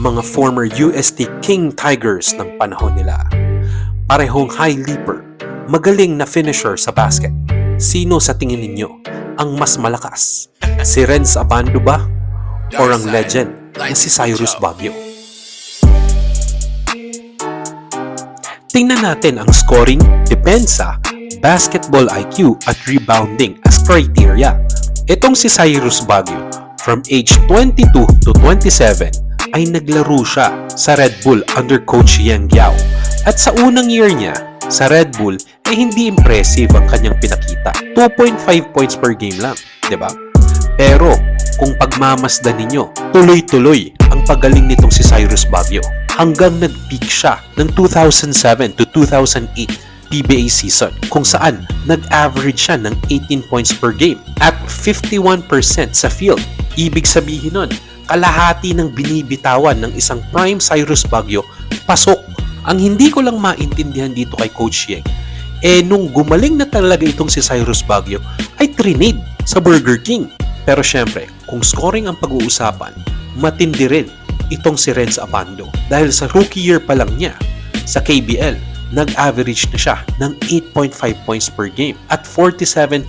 mga former UST King Tigers ng panahon nila. Parehong high leaper, magaling na finisher sa basket. Sino sa tingin ninyo ang mas malakas? Si Renz Abando ba? O ang legend na si Cyrus Baguio? Tingnan natin ang scoring, depensa, basketball IQ at rebounding as criteria. Itong si Cyrus Baguio, from age 22 to 27, ay naglaro siya sa Red Bull under Coach Yang Yao. At sa unang year niya, sa Red Bull, ay hindi impressive ang kanyang pinakita. 2.5 points per game lang, di ba? Pero, kung pagmamasdan ninyo, tuloy-tuloy ang pagaling nitong si Cyrus Baguio hanggang nag-peak siya ng 2007 to 2008 PBA season kung saan nag-average siya ng 18 points per game at 51% sa field. Ibig sabihin nun, kalahati ng binibitawan ng isang prime Cyrus Baguio pasok. Ang hindi ko lang maintindihan dito kay Coach Yeng, eh nung gumaling na talaga itong si Cyrus Baguio ay trinade sa Burger King. Pero syempre, kung scoring ang pag-uusapan, matindi rin itong si Renz Abando dahil sa rookie year pa lang niya sa KBL, nag-average na siya ng 8.5 points per game at 47%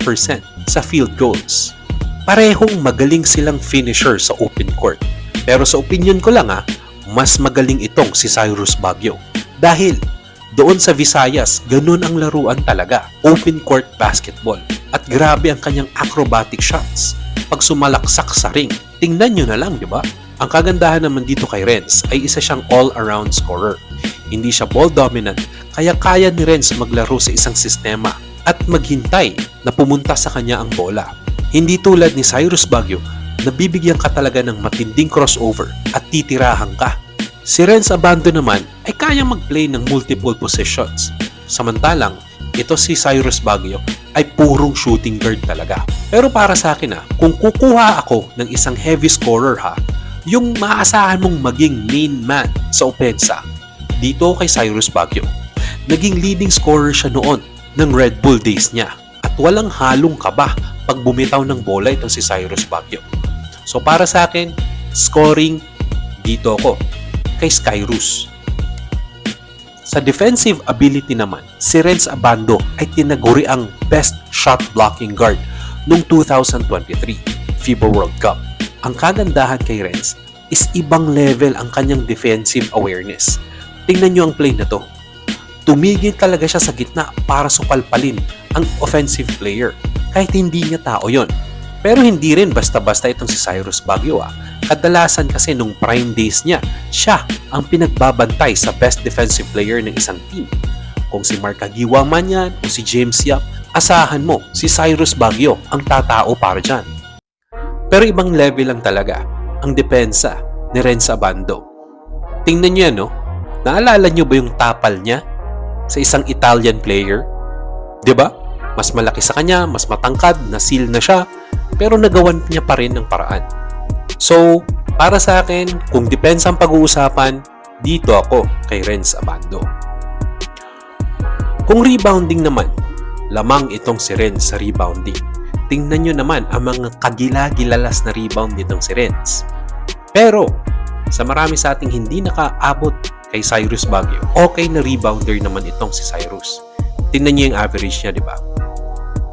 sa field goals. Parehong magaling silang finisher sa open court. Pero sa opinion ko lang ha, mas magaling itong si Cyrus Baguio. Dahil doon sa Visayas, ganun ang laruan talaga. Open court basketball. At grabe ang kanyang acrobatic shots. Pag sumalaksak sa ring, tingnan nyo na lang, di ba? Ang kagandahan naman dito kay Renz ay isa siyang all-around scorer. Hindi siya ball dominant, kaya kaya ni Renz maglaro sa isang sistema at maghintay na pumunta sa kanya ang bola. Hindi tulad ni Cyrus Baguio na bibigyan ka talaga ng matinding crossover at titirahan ka. Si Renz Abando naman ay kayang mag-play ng multiple positions. Samantalang, ito si Cyrus Baguio ay purong shooting guard talaga. Pero para sa akin ah, kung kukuha ako ng isang heavy scorer ha, yung maasahan mong maging main man sa opensa, dito kay Cyrus Baguio. Naging leading scorer siya noon ng Red Bull days niya at walang halong kaba pag bumitaw ng bola itong si Cyrus Baguio. So para sa akin, scoring dito ako kay Skyrus. Sa defensive ability naman, si Renz Abando ay tinaguri ang best shot blocking guard noong 2023 FIBA World Cup. Ang kagandahan kay Renz is ibang level ang kanyang defensive awareness. Tingnan nyo ang play na to. Tumigil talaga siya sa gitna para supalpalin ang offensive player kahit hindi niya tao yon. Pero hindi rin basta-basta itong si Cyrus Baguio ah. Kadalasan kasi nung prime days niya, siya ang pinagbabantay sa best defensive player ng isang team. Kung si Mark Agiwa man yan o si James Yap, asahan mo si Cyrus Baguio ang tatao para dyan. Pero ibang level lang talaga ang depensa ni Renz Abando. Tingnan niyo yan, no? Naalala niyo ba yung tapal niya sa isang Italian player? 'Di ba? Mas malaki sa kanya, mas matangkad, nasil na siya, pero nagawan niya pa rin ng paraan. So, para sa akin, kung depensa ang pag-uusapan, dito ako kay Renz Abando. Kung rebounding naman, lamang itong si Renz sa rebounding. Tingnan nyo naman ang mga kagila-gilalas na rebound nitong si Renz. Pero, sa marami sa ating hindi nakaabot kay Cyrus Baguio, okay na rebounder naman itong si Cyrus. Tingnan niyo yung average niya, di ba?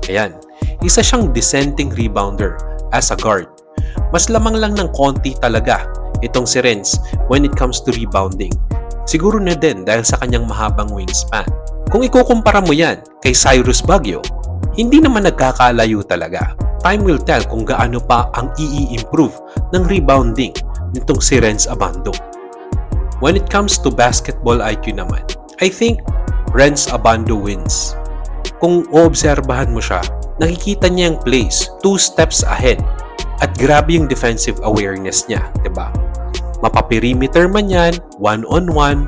Ayan, isa siyang dissenting rebounder as a guard. Mas lamang lang ng konti talaga itong si Renz when it comes to rebounding. Siguro na din dahil sa kanyang mahabang wingspan. Kung ikukumpara mo yan kay Cyrus Baguio, hindi naman nagkakalayo talaga. Time will tell kung gaano pa ang i-improve ng rebounding nitong si Renz Abando. When it comes to basketball IQ naman, I think Renz Abando wins. Kung oobserbahan mo siya, nakikita niya yung plays two steps ahead at grabe yung defensive awareness niya, ba? Mapaperimeter man yan, one-on-one,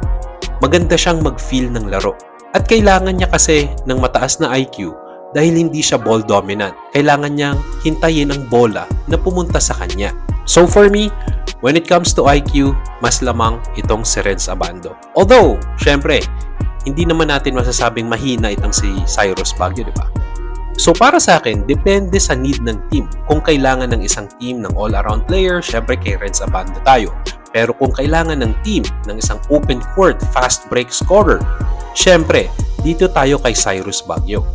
maganda siyang mag-feel ng laro. At kailangan niya kasi ng mataas na IQ dahil hindi siya ball dominant. Kailangan niyang hintayin ang bola na pumunta sa kanya. So for me, when it comes to IQ, mas lamang itong si Renz Abando. Although, syempre, hindi naman natin masasabing mahina itong si Cyrus Baguio, di ba? So para sa akin, depende sa need ng team. Kung kailangan ng isang team ng all-around player, syempre kay Renz Abando tayo. Pero kung kailangan ng team ng isang open court fast break scorer, syempre, dito tayo kay Cyrus Baguio.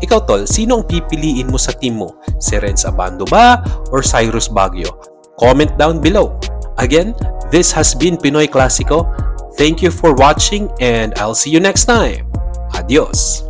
Ikaw tol, sino ang pipiliin mo sa team mo? Si Renz Abando ba or Cyrus Baguio? Comment down below. Again, this has been Pinoy Classico. Thank you for watching and I'll see you next time. Adios!